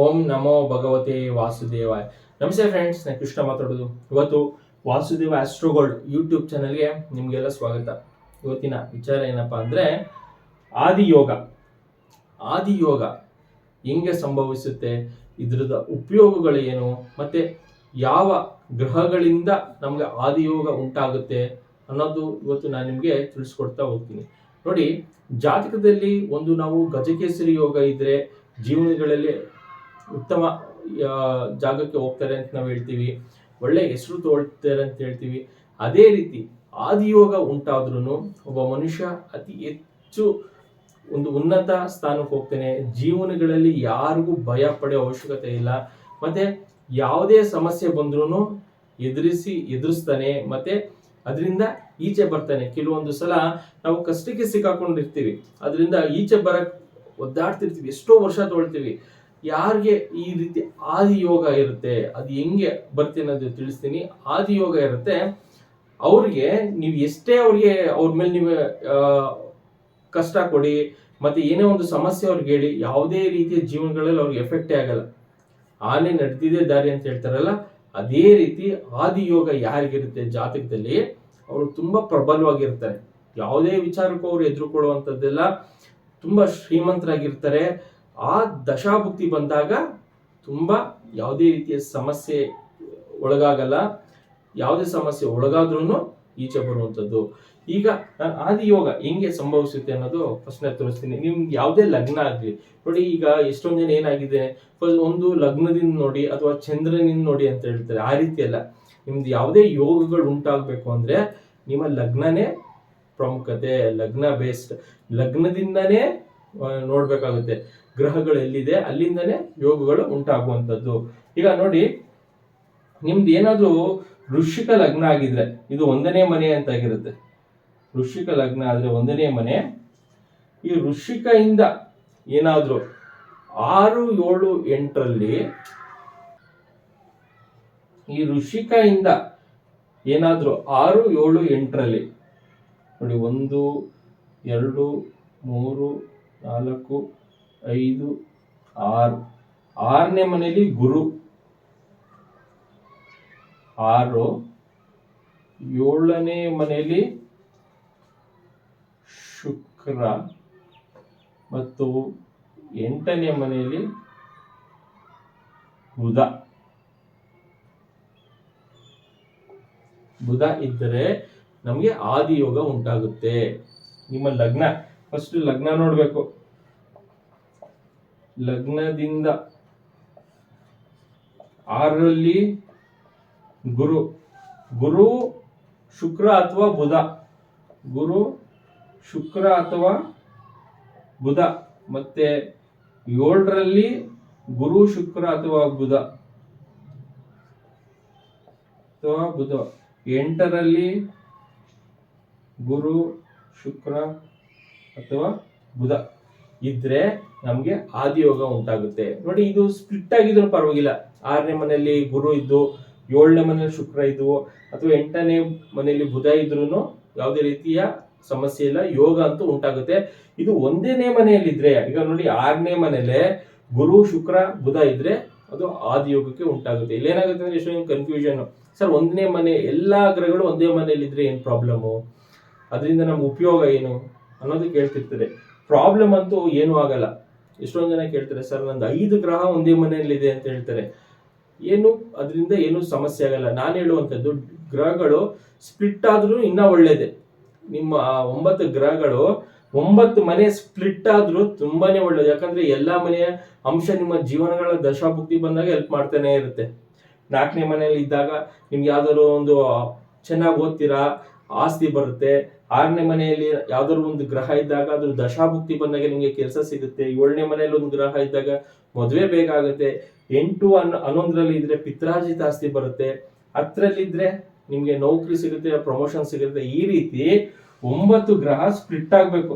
ಓಂ ನಮೋ ಭಗವತೆ ವಾಸುದೇವಾಯ. ನಮಸ್ತೆ ಫ್ರೆಂಡ್ಸ್ ನಾನು ಕೃಷ್ಣ ಮಾತಾಡೋದು. ಇವತ್ತು ವಾಸುದೇವ ಆಸ್ಟ್ರೋಗೋಲ್ಡ್ ಯೂಟ್ಯೂಬ್ ಚಾನಲ್ಗೆ ನಿಮಗೆಲ್ಲ ಸ್ವಾಗತ. ಇವತ್ತಿನ ವಿಚಾರ ಏನಪ್ಪಾ ಅಂದರೆ ಆದಿಯೋಗ ಆದಿಯೋಗ ಹೆಂಗೆ ಸಂಭವಿಸುತ್ತೆ ಇದ್ರದ ಉಪಯೋಗಗಳು ಏನು, ಮತ್ತೆ ಯಾವ ಗ್ರಹಗಳಿಂದ ನಮಗೆ ಆದಿಯೋಗ ಉಂಟಾಗುತ್ತೆ ಅನ್ನೋದು ಇವತ್ತು ನಾನು ನಿಮಗೆ ತಿಳಿಸ್ಕೊಡ್ತಾ ಹೋಗ್ತೀನಿ. ನೋಡಿ, ಜಾತಕದಲ್ಲಿ ಒಂದು ನಾವು ಗಜಕೇಸರಿ ಯೋಗ ಇದ್ರೆ, ಜೀವನಗಳಲ್ಲಿ ಉತ್ತಮ ಜಾಗಕ್ಕೆ ಹೋಗ್ತಾರೆ ಅಂತ ನಾವು ಹೇಳ್ತೀವಿ. ಒಳ್ಳೆ ಹೆಸರು ತೋಳ್ತಾರೆ ಅಂತ ಹೇಳ್ತೀವಿ. ಅದೇ ರೀತಿ ಆದಿಯೋಗ ಉಂಟಾದ್ರೂ ಒಬ್ಬ ಮನುಷ್ಯ ಅತಿ ಹೆಚ್ಚು ಒಂದು ಉನ್ನತ ಸ್ಥಾನಕ್ಕೆ ಹೋಗ್ತಾನೆ. ಜೀವನಗಳಲ್ಲಿ ಯಾರಿಗೂ ಭಯ ಪಡೆಯೋ ಅವಶ್ಯಕತೆ ಇಲ್ಲ. ಮತ್ತೆ ಯಾವುದೇ ಸಮಸ್ಯೆ ಬಂದ್ರೂ ಎದುರಿಸಿ ಎದುರಿಸ್ತಾನೆ. ಮತ್ತೆ ಅದರಿಂದ ಈಚೆ ಬರ್ತಾನೆ. ಕೆಲವೊಂದು ಸಲ ನಾವು ಕಷ್ಟಕ್ಕೆ ಸಿಕ್ಕಾಕೊಂಡಿರ್ತೀವಿ. ಅದರಿಂದ ಈಚೆ ಬರಕ್ ಒದ್ದಾಡ್ತಿರ್ತೀವಿ. ಎಷ್ಟೋ ವರ್ಷ ತೊಗೊಳ್ತೀವಿ ಯಾರಿಗೆ ಈ ರೀತಿ ಆದಿಯೋಗ ಇರುತ್ತೆ, ಅದು ಹೆಂಗೆ ಬರ್ತೀನಿ ಅನ್ನೋದು ತಿಳಿಸ್ತೀನಿ. ಆದಿಯೋಗ ಇರುತ್ತೆ, ಅವ್ರಿಗೆ ನೀವು ಎಷ್ಟೇ ಅವ್ರಿಗೆ ಅವ್ರ ಮೇಲೆ ನೀವು ಕಷ್ಟ ಕೊಡಿ, ಮತ್ತೆ ಏನೇ ಒಂದು ಸಮಸ್ಯೆ ಅವ್ರಿಗೆ ಹೇಳಿ, ಯಾವುದೇ ರೀತಿಯ ಜೀವನಗಳಲ್ಲಿ ಅವ್ರಿಗೆ ಎಫೆಕ್ಟೇ ಆಗಲ್ಲ. ಆನೆ ನಡೆದಿದೆ ದಾರಿ ಅಂತ ಹೇಳ್ತಾರಲ್ಲ, ಅದೇ ರೀತಿ ಆದಿಯೋಗ ಯಾರಿಗಿರುತ್ತೆ? ಜಾತಕದಲ್ಲಿ ಅವರು ತುಂಬಾ ಪ್ರಬಲವಾಗಿರ್ತಾರೆ. ಯಾವುದೇ ವಿಚಾರಕ್ಕೂ ಅವ್ರು ಎದುರುಕೊಳ್ಳುವಂಥದ್ದೆಲ್ಲ ತುಂಬಾ ಶ್ರೀಮಂತರಾಗಿರ್ತಾರೆ. ಆ ದಶಾಭುಕ್ತಿ ಬಂದಾಗ ತುಂಬಾ ಯಾವುದೇ ರೀತಿಯ ಸಮಸ್ಯೆ ಒಳಗಾಗಲ್ಲ. ಯಾವುದೇ ಸಮಸ್ಯೆ ಒಳಗಾದ್ರೂ ಈಚೆ ಬರುವಂಥದ್ದು. ಈಗ ಆದಿಯೋಗ ಹೆಂಗೆ ಸಂಭವಿಸುತ್ತೆ ಅನ್ನೋದು ಪ್ರಶ್ನೆ ತೋರಿಸ್ತೀನಿ. ನಿಮ್ಗೆ ಯಾವುದೇ ಲಗ್ನ ಆಗಲಿ, ನೋಡಿ ಈಗ ಎಷ್ಟೊಂದು ಜನ ಏನಾಗಿದೆ ಒಂದು ಲಗ್ನದಿಂದ ನೋಡಿ ಅಥವಾ ಚಂದ್ರನಿಂದ ನೋಡಿ ಅಂತ ಹೇಳ್ತಾರೆ. ಆ ರೀತಿ ಅಲ್ಲ. ನಿಮ್ದು ಯಾವುದೇ ಯೋಗಗಳು ಉಂಟಾಗಬೇಕು ಅಂದರೆ ನಿಮ್ಮ ಲಗ್ನನೇ ಪ್ರಮುಖತೆ, ಲಗ್ನ ಬೇಸ್ಡ್ ಲಗ್ನದಿಂದನೇ ನೋಡ್ಬೇಕಾಗುತ್ತೆ. ಗ್ರಹಗಳು ಎಲ್ಲಿದೆ ಅಲ್ಲಿಂದನೇ ಯೋಗಗಳು ಉಂಟಾಗುವಂಥದ್ದು. ಈಗ ನೋಡಿ, ನಿಮ್ದು ಏನಾದರೂ ವೃಶ್ಚಿಕ ಲಗ್ನ ಆಗಿದ್ರೆ, ಇದು ಒಂದನೇ ಮನೆ ಅಂತ ಆಗಿರುತ್ತೆ ವೃಶ್ಚಿಕ ಲಗ್ನ ಆದ್ರೆ ಒಂದನೇ ಮನೆ. ಈ ವೃಶ್ಚಿಕದಿಂದ ಏನಾದರೂ ಆರು, ಏಳು, ಎಂಟರಲ್ಲಿ ಈ ವೃಶ್ಚಿಕದಿಂದ ಏನಾದರೂ ಆರು, ಏಳು, ಎಂಟರಲ್ಲಿ ನೋಡಿ, ಒಂದು, ಎರಡು, ಮೂರು, ನಾಲ್ಕು ಐದು, ಆರು. ಆರನೇ ಮನೆಯಲ್ಲಿ ಗುರು. ಆರು. ಏಳನೇ ಮನೆಯಲ್ಲಿ ಶುಕ್ರ. ಮತ್ತು ಎಂಟನೇ ಮನೆಯಲ್ಲಿ ಬುಧ. ಬುಧ ಇದ್ದರೆ ನಮಗೆ ಆದಿಯೋಗ ಉಂಟಾಗುತ್ತೆ. ನಿಮ್ಮ ಲಗ್ನ ಫಸ್ಟ್ ಲಗ್ನ ನೋಡ್ಬೇಕು. ಲಗ್ನದಿಂದ ಆರರಲ್ಲಿ ಗುರು ಗುರು ಶುಕ್ರ ಅಥವಾ ಬುಧ, ಗುರು ಶುಕ್ರ ಅಥವಾ ಬುಧ ಮತ್ತೆ ಏಳರಲ್ಲಿ ಗುರು ಶುಕ್ರ ಅಥವಾ ಬುಧ ಅಥವಾ ಬುಧ, ಎಂಟರಲ್ಲಿ ಗುರು ಶುಕ್ರ ಅಥವಾ ಬುಧ ಇದ್ರೆ ನಮ್ಗೆ ಆದಿಯೋಗ ಉಂಟಾಗುತ್ತೆ. ನೋಡಿ, ಇದು ಸ್ಪ್ಲಿಟ್ ಆಗಿದ್ರು ಪರವಾಗಿಲ್ಲ. ಆರನೇ ಮನೆಯಲ್ಲಿ ಗುರು ಇದ್ದು, ಏಳನೇ ಮನೆಯಲ್ಲಿ ಶುಕ್ರ ಇದ್ದು, ಅಥವಾ ಎಂಟನೇ ಮನೆಯಲ್ಲಿ ಬುಧ ಇದ್ರೂ ಯಾವುದೇ ರೀತಿಯ ಸಮಸ್ಯೆ ಇಲ್ಲ, ಯೋಗ ಅಂತೂ ಉಂಟಾಗುತ್ತೆ. ಇದು ಒಂದೇನೇ ಮನೆಯಲ್ಲಿದ್ರೆ, ಈಗ ನೋಡಿ ಆರನೇ ಮನೇಲೆ ಗುರು, ಶುಕ್ರ, ಬುಧ ಇದ್ರೆ ಅದು ಆದಿಯೋಗಕ್ಕೆ ಉಂಟಾಗುತ್ತೆ. ಇಲ್ಲೇನಾಗುತ್ತೆ ಅಂದ್ರೆ ಎಷ್ಟೊಂದು ಕನ್ಫ್ಯೂಷನ್ ಸರ್, ಒಂದನೇ ಮನೆ, ಎಲ್ಲಾ ಗ್ರಹಗಳು ಒಂದೇ ಮನೆಯಲ್ಲಿ ಇದ್ರೆ ಏನ್ ಪ್ರಾಬ್ಲಮ್ಮು ಅದರಿಂದ ನಮ್ಗೆ ಉಪಯೋಗ ಏನು ಅನ್ನೋದು ಕೇಳ್ತಿರ್ತದೆ. ಪ್ರಾಬ್ಲಮ್ ಅಂತೂ ಏನೂ ಆಗಲ್ಲ. ಎಷ್ಟೊಂದು ಜನ ಕೇಳ್ತಾರೆ, ಸರ್, ನಂದು ಐದು ಗ್ರಹ ಒಂದೇ ಮನೆಯಲ್ಲಿದೆ ಅಂತ ಹೇಳ್ತಾರೆ. ಏನು, ಅದರಿಂದ ಏನು ಸಮಸ್ಯೆ ಆಗಲ್ಲ. ನಾನು ಹೇಳುವಂಥದ್ದು, ಗ್ರಹಗಳು ಸ್ಪ್ಲಿಟ್ ಆದ್ರೂ ಇನ್ನ ಒಳ್ಳೇದೆ. ನಿಮ್ಮ ಆ ಒಂಬತ್ತು ಗ್ರಹಗಳು ಒಂಬತ್ತು ಮನೆ ಸ್ಪ್ಲಿಟ್ ಆದ್ರೂ ತುಂಬಾನೇ ಒಳ್ಳೇದು. ಯಾಕಂದ್ರೆ ಎಲ್ಲಾ ಮನೆಯ ಅಂಶ ನಿಮ್ಮ ಜೀವನಗಳ ದಶಾಭುಕ್ತಿ ಬಂದಾಗ ಹೆಲ್ಪ್ ಮಾಡ್ತಾನೆ ಇರುತ್ತೆ. ನಾಲ್ಕನೇ ಮನೆಯಲ್ಲಿ ಇದ್ದಾಗ ನಿಮ್ಗೆ ಯಾವ್ದಾದ್ರು ಒಂದು, ಚೆನ್ನಾಗಿ ಓದ್ತೀರಾ? ಆಸ್ತಿ ಬರುತ್ತೆ. ಆರನೇ ಮನೆಯಲ್ಲಿ ಯಾವ್ದಾದ್ರು ಒಂದು ಗ್ರಹ ಇದ್ದಾಗ ಅದ್ರ ದಶಾಭುಕ್ತಿ ಬಂದಾಗ ನಿಮಗೆ ಕೆಲಸ ಸಿಗುತ್ತೆ. ಏಳನೇ ಮನೆಯಲ್ಲಿ ಒಂದು ಗ್ರಹ ಇದ್ದಾಗ ಮದುವೆ ಬೇಕಾಗುತ್ತೆ ಎಂಟು ಅನ್, ಹನ್ನೊಂದರಲ್ಲಿ ಇದ್ರೆ ಪಿತ್ರಾರ್ಜಿತ ಆಸ್ತಿ ಬರುತ್ತೆ. ಹತ್ತರಲ್ಲಿದ್ರೆ ನಿಮ್ಗೆ ನೌಕರಿ ಸಿಗುತ್ತೆ ಪ್ರಮೋಷನ್ ಸಿಗುತ್ತೆ. ಈ ರೀತಿ ಒಂಬತ್ತು ಗ್ರಹ ಸ್ಪ್ಲಿಟ್ ಆಗಬೇಕು.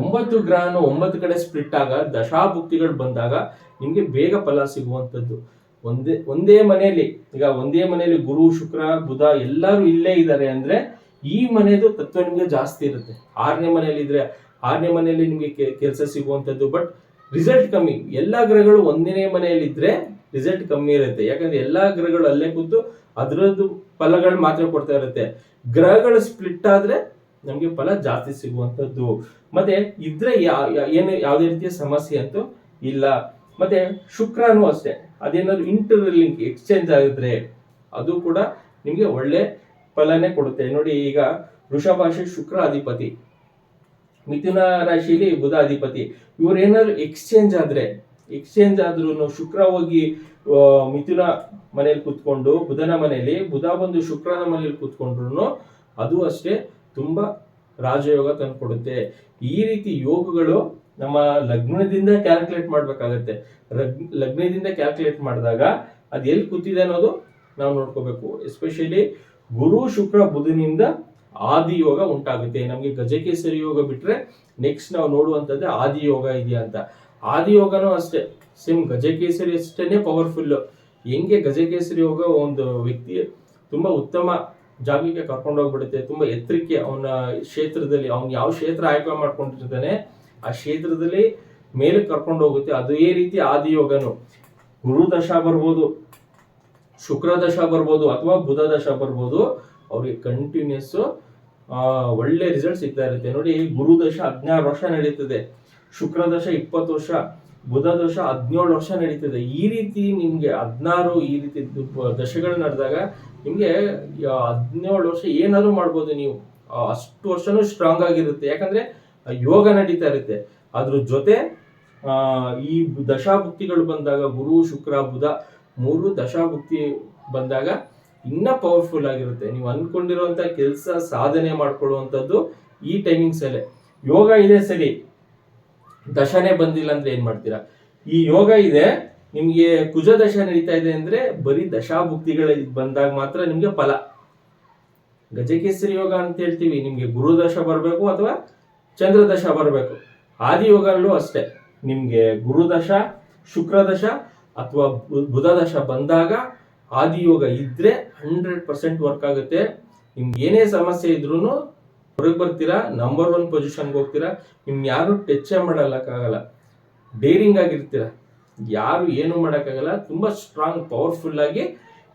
ಒಂಬತ್ತು ಗ್ರಹನು ಒಂಬತ್ತು ಕಡೆ ಸ್ಪ್ಲಿಟ್ ಆಗ, ದಶಾಭುಕ್ತಿಗಳು ಬಂದಾಗ ನಿಮ್ಗೆ ಬೇಗ ಫಲ ಸಿಗುವಂತದ್ದು ಒಂದೇ ಒಂದೇ ಮನೆಯಲ್ಲಿ, ಈಗ ಒಂದೇ ಮನೆಯಲ್ಲಿ ಗುರು, ಶುಕ್ರ, ಬುಧ ಎಲ್ಲರೂ ಇಲ್ಲೇ ಇದ್ದಾರೆ ಅಂದ್ರೆ ಈ ಮನೆಯದು ತತ್ವ ನಿಮಗೆ ಜಾಸ್ತಿ ಇರುತ್ತೆ. ಆರನೇ ಮನೆಯಲ್ಲಿ ಇದ್ರೆ ಆರನೇ ಮನೆಯಲ್ಲಿ ನಿಮಗೆ ಕೆಲಸ ಸಿಗುವಂಥದ್ದು ಬಟ್ ರಿಸಲ್ಟ್ ಕಮ್ಮಿ. ಎಲ್ಲ ಗ್ರಹಗಳು ಒಂದನೇ ಮನೆಯಲ್ಲಿ ಇದ್ರೆ ರಿಸಲ್ಟ್ ಕಮ್ಮಿ ಇರುತ್ತೆ. ಯಾಕಂದ್ರೆ ಎಲ್ಲಾ ಗ್ರಹಗಳು ಅಲ್ಲೇ ಕೂತು ಅದರದ್ದು ಫಲಗಳು ಮಾತ್ರ ಕೊಡ್ತಾ ಇರುತ್ತೆ. ಗ್ರಹಗಳು ಸ್ಪ್ಲಿಟ್ ಆದ್ರೆ ನಮ್ಗೆ ಫಲ ಜಾಸ್ತಿ ಸಿಗುವಂಥದ್ದು ಮತ್ತೆ ಇದ್ರೆ ಏನು ಯಾವುದೇ ರೀತಿಯ ಸಮಸ್ಯೆ ಅಂತೂ ಇಲ್ಲ. ಮತ್ತೆ ಶುಕ್ರನು ಅಷ್ಟೇ. ಅದೇನಾದ್ರು ಇಂಟರ್ ಲಿಂಕ್ ಎಕ್ಸ್ಚೇಂಜ್ ಆಗಿದ್ರೆ ಅದು ಕೂಡ ನಿಮಗೆ ಒಳ್ಳೆ ಫಲನೇ ಕೊಡುತ್ತೆ. ನೋಡಿ ಈಗ ವೃಷಭ ರಾಶಿ ಶುಕ್ರ ಅಧಿಪತಿ, ಮಿಥುನ ರಾಶಿಲಿ ಬುಧ ಅಧಿಪತಿ, ಇವ್ರು ಎಕ್ಸ್ಚೇಂಜ್ ಆದ್ರೆ ಎಕ್ಸ್ಚೇಂಜ್ ಆದ್ರೂ ಶುಕ್ರ ಹೋಗಿ ಮಿಥುನ ಮನೇಲಿ ಕೂತ್ಕೊಂಡು, ಬುಧನ ಮನೆಯಲ್ಲಿ ಬುಧ ಬಂದು ಶುಕ್ರನ ಮನೇಲಿ ಕೂತ್ಕೊಂಡ್ರು ಅದು ಅಷ್ಟೇ ತುಂಬಾ ರಾಜಯೋಗ ತಂದ್ಕೊಡುತ್ತೆ ಈ ರೀತಿ ಯೋಗಗಳು ನಮ್ಮ ಲಗ್ನದಿಂದ ಕ್ಯಾಲ್ಕುಲೇಟ್ ಮಾಡ್ಬೇಕಾಗತ್ತೆ. ಲಗ್- ಲಗ್ನದಿಂದ ಕ್ಯಾಲ್ಕುಲೇಟ್ ಮಾಡಿದಾಗ ಅದು ಎಲ್ಲಿ ಕೂತಿದೆ ಅನ್ನೋದು ನಾವು ನೋಡ್ಕೋಬೇಕು. ಎಸ್ಪೆಷಲಿ ಗುರು, ಶುಕ್ರ, ಬುಧನಿಂದ ಆದಿಯೋಗ ಉಂಟಾಗುತ್ತೆ. ನಮಗೆ ಗಜಕೇಸರಿ ಯೋಗ ಬಿಟ್ರೆ ನೆಕ್ಸ್ಟ್ ನಾವು ನೋಡುವಂಥದ್ದೇ ಆದಿಯೋಗ ಇದೆಯಾ ಅಂತ. ಆದಿಯೋಗನೂ ಅಷ್ಟೇ. ಸೇಮ್ ಗಜಕೇಸರಿ ಅಷ್ಟೇನೆ ಪವರ್ಫುಲ್ ಹೆಂಗೆ ಗಜಕೇಸರಿ ಯೋಗ ಒಂದು ವ್ಯಕ್ತಿ ತುಂಬಾ ಉತ್ತಮ ಜಾಗಕ್ಕೆ ಕರ್ಕೊಂಡು ಹೋಗ್ಬಿಡುತ್ತೆ, ತುಂಬಾ ಎತ್ತರಕ್ಕೆ ಅವನ ಕ್ಷೇತ್ರದಲ್ಲಿ, ಅವ್ನು ಯಾವ ಕ್ಷೇತ್ರ ಆಯ್ಕೆ ಮಾಡ್ಕೊಂಡಿರ್ತಾನೆ, ಆ ಕ್ಷೇತ್ರದಲ್ಲಿ ಮೇಲೆ ಕರ್ಕೊಂಡು ಹೋಗುತ್ತೆ. ಅದೇ ರೀತಿ ಆದಿಯೋಗನು ಗುರು ದಶಾ ಬರ್ಬೋದು. ಶುಕ್ರ ದಶ ಬರ್ಬೋದು ಅಥವಾ ಬುಧ ದಶ ಬರ್ಬೋದು, ಅವ್ರಿಗೆ ಕಂಟಿನ್ಯೂಸ್ ಒಳ್ಳೆ ರಿಸಲ್ಟ್ ಸಿಗ್ತಾ ಇರುತ್ತೆ. ನೋಡಿ, ಗುರು ದಶ ಹದಿನಾರು ವರ್ಷ ನಡೀತದೆ. ಶುಕ್ರ ದಶ ಇಪ್ಪತ್ತು ವರ್ಷ, ಬುಧ ದಶ ಹದಿನೇಳು ವರ್ಷ ನಡೀತದೆ. ಈ ರೀತಿ ನಿಮ್ಗೆ ಹದಿನಾರು ಈ ರೀತಿ ದಶಗಳು ನಡೆದಾಗ ನಿಮ್ಗೆ ಹದಿನೇಳು ವರ್ಷ ಏನಾದರೂ ಮಾಡ್ಬೋದು ನೀವು. ಅಷ್ಟು ವರ್ಷನೂ ಸ್ಟ್ರಾಂಗ್ ಆಗಿರುತ್ತೆ. ಯಾಕಂದ್ರೆ, ಯೋಗ ನಡೀತಾ ಇರುತ್ತೆ. ಅದ್ರ ಜೊತೆ ಈ ದಶಾಭುಕ್ತಿಗಳು ಬಂದಾಗ ಗುರು, ಶುಕ್ರ, ಬುಧ ಮೂರು ದಶಾಭುಕ್ತಿ ಬಂದಾಗ ಇನ್ನ ಪವರ್ಫುಲ್ ಆಗಿರುತ್ತೆ. ನೀವು ಅನ್ಕೊಂಡಿರುವಂತ ಕೆಲಸ, ಸಾಧನೆ ಮಾಡ್ಕೊಳ್ಳುವಂಥದ್ದು ಈ ಟೈಮಿಂಗ್ಸ್ ಅಲ್ಲೇ. ಯೋಗ ಇದೆ ಸರಿ. ದಶನೇ ಬಂದಿಲ್ಲ ಅಂದ್ರೆ ಏನ್ ಮಾಡ್ತೀರಾ? ಈ ಯೋಗ ಇದೆ, ನಿಮ್ಗೆ ಕುಜ ದಶ ನಡೀತಾ ಇದೆ ಅಂದ್ರೆ ಬರೀ ದಶಾಭುಕ್ತಿಗಳ ಬಂದಾಗ ಮಾತ್ರ ನಿಮ್ಗೆ ಫಲ. ಗಜಕೇಸರಿ ಯೋಗ ಅಂತ ಹೇಳ್ತೀವಿ. ನಿಮ್ಗೆ ಗುರು ದಶ ಬರಬೇಕು ಅಥವಾ ಚಂದ್ರ ದಶ ಬರಬೇಕು. ಆದಿ ಯೋಗಲ್ಲೂ ಅಷ್ಟೇ. ನಿಮ್ಗೆ ಗುರುದಶ ಶುಕ್ರದಶ ಶುಕ್ರ ದಶ ಅಥವಾ ಬು- ಬುಧ ದಶ ಬಂದಾಗ ಆದಿಯೋಗ ಇದ್ರೆ ಹಂಡ್ರೆಡ್ ಪರ್ಸೆಂಟ್ ವರ್ಕ್ ಆಗುತ್ತೆ. ನಿಮ್ಗೆ ಏನೇ ಸಮಸ್ಯೆ ಇದ್ರೂ ಹೊರಗೆ ಬರ್ತೀರಾ ನಂಬರ್ ಒನ್ ಪೊಸಿಷನ್ಗೆ ಹೋಗ್ತೀರಾ, ನಿಮ್ಗೆ ಯಾರು ಟಚ್ ಮಾಡಲಕ್ಕಾಗಲ್ಲ. ಡೇರಿಂಗ್ ಆಗಿರ್ತೀರಾ. ಯಾರು ಏನು ಮಾಡೋಕ್ಕಾಗಲ್ಲ, ತುಂಬಾ ಸ್ಟ್ರಾಂಗ್ ಪವರ್ಫುಲ್ ಆಗಿ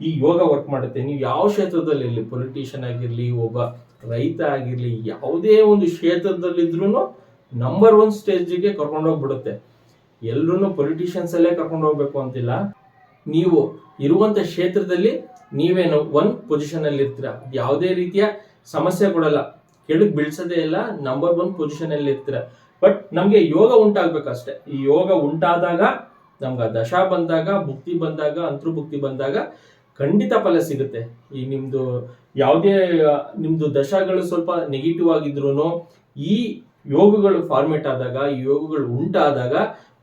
ಈ ಯೋಗ ವರ್ಕ್ ಮಾಡುತ್ತೆ. ನೀವು ಯಾವ ಕ್ಷೇತ್ರದಲ್ಲಿ ಇರಲಿ ಪೊಲಿಟಿಷಿಯನ್ ಆಗಿರಲಿ, ಒಬ್ಬ ರೈತ ಆಗಿರಲಿ, ಯಾವುದೇ ಒಂದು ಕ್ಷೇತ್ರದಲ್ಲಿದ್ರೂ ನಂಬರ್ ಒನ್ ಸ್ಟೇಜ್ಗೆ ಕರ್ಕೊಂಡು ಹೋಗ್ಬಿಡುತ್ತೆ ಎಲ್ರೂ ಪೊಲಿಟಿಷಿಯನ್ಸ್ ಅಲ್ಲೇ ಕರ್ಕೊಂಡು ಹೋಗ್ಬೇಕು ಅಂತಿಲ್ಲ. ನೀವು ಇರುವಂತ ಕ್ಷೇತ್ರದಲ್ಲಿ ನೀವೇನು ಒನ್ ಪೊಸಿಷನ್ ಅಲ್ಲಿ ಇರ್ತೀರಾ? ಯಾವುದೇ ರೀತಿಯ ಸಮಸ್ಯೆ ಕೊಡಲ್ಲ. ಕೆಳಗೆ ಬೀಳ್ಸೋದೇ ಇಲ್ಲ ನಂಬರ್ ಒನ್ ಪೊಸಿಷನ್ ಅಲ್ಲಿ ಇರ್ತೀರಾ? ಬಟ್ ನಮಗೆ ಯೋಗ ಉಂಟಾಗ್ಬೇಕಷ್ಟೆ ಈ ಯೋಗ ಉಂಟಾದಾಗ ನಮ್ಗೆ ದಶಾ ಬಂದಾಗ, ಭುಕ್ತಿ ಬಂದಾಗ, ಅಂತರ್ಭುಕ್ತಿ ಬಂದಾಗ ಖಂಡಿತ ಫಲ ಸಿಗುತ್ತೆ. ಈ ನಿಮ್ದು ಯಾವುದೇ, ನಿಮ್ದು ದಶಗಳು ಸ್ವಲ್ಪ ನೆಗೆಟಿವ್ ಆಗಿದ್ರು ಈ ಯೋಗಗಳು ಫಾರ್ಮೇಟ್ ಆದಾಗ, ಈ ಯೋಗಗಳು ಉಂಟಾದಾಗ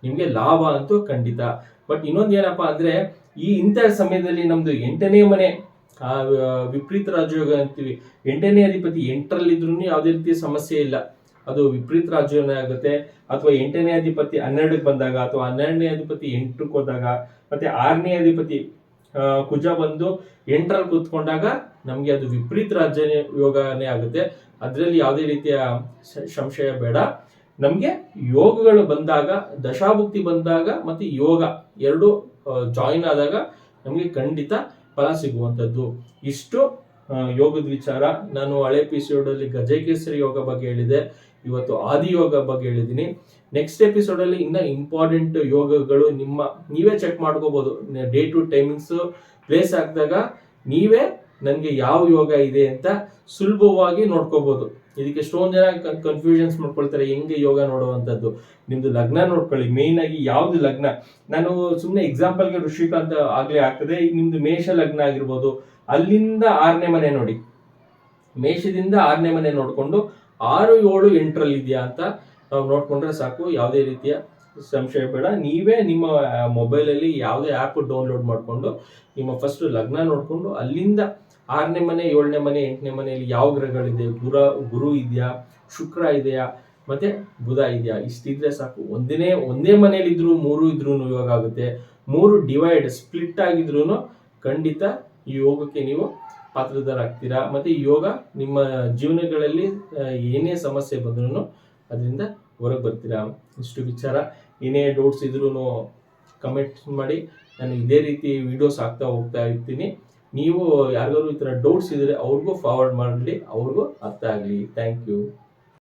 ನಿಮ್ಗೆ ಲಾಭ ಅಂತೂ ಖಂಡಿತ. ಬಟ್ ಇನ್ನೊಂದು ಏನಪ್ಪಾ ಅಂದ್ರೆ, ಈ ಇಂಥ ಸಮಯದಲ್ಲಿ ನಮ್ದು ಎಂಟನೇ ಮನೆ ವಿಪರೀತ ರಾಜಯೋಗ ಅಂತೀವಿ. ಎಂಟನೇ ಅಧಿಪತಿ ಎಂಟರಲ್ಲಿದ್ರು ಯಾವುದೇ ರೀತಿಯ ಸಮಸ್ಯೆ ಇಲ್ಲ. ಅದು ವಿಪರೀತ ರಾಜಯೋಗ ಆಗುತ್ತೆ. ಅಥವಾ ಎಂಟನೇ ಅಧಿಪತಿ ಹನ್ನೆರಡಕ್ಕೆ ಬಂದಾಗ, ಅಥವಾ ಹನ್ನೆರಡನೇ ಅಧಿಪತಿ ಎಂಟಕ್ಕೆ ಹೋದಾಗ, ಮತ್ತೆ ಆರನೇ ಅಧಿಪತಿ ಕುಜ ಬಂದು ಎಂಟರಲ್ಲಿ ಕೂತ್ಕೊಂಡಾಗ ನಮಗೆ ಅದು ವಿಪರೀತ ರಾಜ್ಯ ಯೋಗನೇ ಆಗುತ್ತೆ. ಅದರಲ್ಲಿ ಯಾವುದೇ ರೀತಿಯ ಸಂಶಯ ಬೇಡ. ನಮ್ಗೆ ಯೋಗಗಳು ಬಂದಾಗ, ದಶಾಭುಕ್ತಿ ಬಂದಾಗ ಮತ್ತೆ ಯೋಗ ಎರಡು ಜಾಯಿನ್ ಆದಾಗ ನಮಗೆ ಖಂಡಿತ ಫಲ ಸಿಗುವಂಥದ್ದು. ಇಷ್ಟು ಯೋಗದ ವಿಚಾರ. ನಾನು ಹಳೆ ಎಪಿಸೋಡ್ ಅಲ್ಲಿ ಗಜಕೇಸರಿ ಯೋಗ ಬಗ್ಗೆ ಹೇಳಿದೆ. ಇವತ್ತು ಆದಿ ಯೋಗ ಬಗ್ಗೆ ಹೇಳಿದ್ದೀನಿ. ನೆಕ್ಸ್ಟ್ ಎಪಿಸೋಡ್ ಅಲ್ಲಿ ಇನ್ನ ಇಂಪಾರ್ಟೆಂಟ್ ಯೋಗಗಳು ನಿಮ್ಮ, ನೀವೇ ಚೆಕ್ ಮಾಡ್ಕೋಬಹುದು ಡೇ ಟು ಟೈಮಿಂಗ್ಸ್ ಪ್ಲೇಸ್ ಹಾಕಿದಾಗ ನೀವೇ ನನಗೆ ಯಾವ ಯೋಗ ಇದೆ ಅಂತ ಸುಲಭವಾಗಿ ನೋಡ್ಕೋಬಹುದು ಇದಕ್ಕೆ ಎಷ್ಟೊಂದು ಜನ ಕನ್ಫ್ಯೂಷನ್ಸ್ ಮಾಡ್ಕೊಳ್ತಾರೆ, ಹೆಂಗೆ ಯೋಗ ನೋಡುವಂಥದ್ದು? ನಿಮ್ದು ಲಗ್ನ ನೋಡ್ಕೊಳ್ಳಿ ಮೇನ್ ಆಗಿ ಯಾವ್ದು ಲಗ್ನ? ನಾನು ಸುಮ್ಮನೆ ಎಕ್ಸಾಂಪಲ್ಗೆ ಋಷಿಕಾಂತ್ ಆಗಲೇ ಆಗ್ತದೆ. ಈಗ ನಿಮ್ದು ಮೇಷ ಲಗ್ನ ಆಗಿರ್ಬೋದು. ಅಲ್ಲಿಂದ ಆರನೇ ಮನೆ ನೋಡಿ. ಮೇಷದಿಂದ ಆರನೇ ಮನೆ ನೋಡ್ಕೊಂಡು ಆರು ಏಳು ಎಂಟರಲ್ಲಿ ಇದೆಯಾ ಅಂತ ನಾವು ನೋಡ್ಕೊಂಡ್ರೆ ಸಾಕು, ಯಾವುದೇ ರೀತಿಯ ಸಂಶಯ ಬೇಡ. ನೀವೇ ನಿಮ್ಮ ಮೊಬೈಲಲ್ಲಿ ಯಾವುದೇ ಆ್ಯಪ್ ಡೌನ್ಲೋಡ್ ಮಾಡಿಕೊಂಡು ನಿಮ್ಮ ಫಸ್ಟ್ ಲಗ್ನ ನೋಡಿಕೊಂಡು ಅಲ್ಲಿಂದ ಆರನೇ ಮನೆ, ಏಳನೇ ಮನೆ, ಎಂಟನೇ ಮನೆಯಲ್ಲಿ ಯಾವ ಗ್ರಹಗಳಿದೆ? ಗುರ, ಗುರು ಇದೆಯಾ? ಶುಕ್ರ ಇದೆಯಾ? ಮತ್ತೆ ಬುಧ ಇದೆಯಾ? ಇಷ್ಟಿದ್ರೆ ಸಾಕು. ಒಂದನೇ, ಒಂದೇ ಮನೆಯಲ್ಲಿ ಇದ್ರು ಮೂರು ಇದ್ರೂ ಯೋಗ ಆಗುತ್ತೆ. ಮೂರು ಡಿವೈಡ್ ಸ್ಪ್ಲಿಟ್ ಆಗಿದ್ರು ಖಂಡಿತ ಈ ಯೋಗಕ್ಕೆ ನೀವು ಪಾತ್ರದರಾಗ್ತೀರಾ. ಮತ್ತೆ ಯೋಗ ನಿಮ್ಮ ಜೀವನಗಳಲ್ಲಿ ಏನೇ ಸಮಸ್ಯೆ ಬಂದ್ರೂ ಅದರಿಂದ ಹೊರಗೆ ಬರ್ತೀರಾ? ಇಷ್ಟು ವಿಚಾರ. ಏನೇ ಡೌಟ್ಸ್ ಇದ್ರೂ ಕಮೆಂಟ್ ಮಾಡಿ. ನಾನು ಇದೇ ರೀತಿ ವಿಡಿಯೋಸ್ ಹಾಕ್ತಾ ಹೋಗ್ತಾ ಇರ್ತೀನಿ. ನೀವು ಯಾರಿಗಾದ್ರು ಈ ಥರ ಡೌಟ್ಸ್ ಇದ್ದರೆ ಅವ್ರಿಗೂ ಫಾರ್ವರ್ಡ್ ಮಾಡಲಿ ಅವ್ರಿಗೂ ಅರ್ಥ ಆಗಲಿ. Thank you